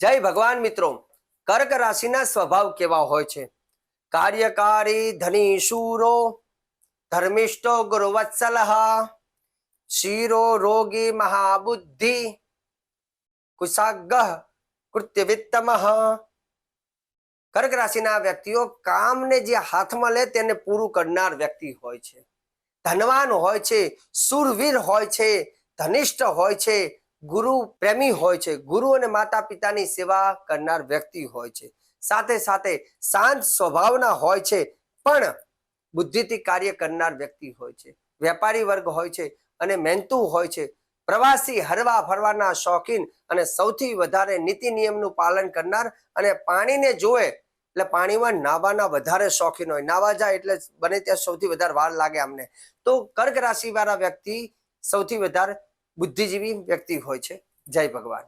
જય ભગવાન મિત્રો. કર્ક રાશિના સ્વભાવ કેવા હોય છે? કાર્યકારી ધની શૂરો ધર્મિષ્ઠો ગુરુવત્સલ, શીરો રોગી મહાબુદ્ધિ કુશાગ્રહ કૃત્યવિત્તમ. કર્ક રાશિના વ્યક્તિઓ કામને જે હાથમાં લે તેને પૂરું કરનાર વ્યક્તિ હોય છે. ધનવાન હોય છે, સુરવીર હોય છે, ધનિષ્ઠ હોય છે ગુરુ પ્રેમી હોય છે. ગુરુ અને માતા પિતાની સેવા કરનાર વ્યક્તિ હોય છે. સાથે સાથે શાંત સ્વભાવના હોય છે, પણ બુદ્ધિથી કાર્ય કરનાર વ્યક્તિ હોય છે. વેપારી વર્ગ હોય છે અને મહેનતુ હોય છે. પ્રવાસી હરવા ફરવાના શોખીન અને સૌથી વધારે નીતિ નિયમનું પાલન કરનાર અને પાણીને જોવે એટલે પાણીમાં નાવાના વધારે શોખીન હોય. નાવા જાય એટલે બને ત્યાં સૌથી વધારે વાર લાગે અમને. તો કર્ક રાશિ વાળા વ્યક્તિ સૌથી વધારે બુદ્ધિજીવી વ્યક્તિ હોય છે. જય ભગવાન.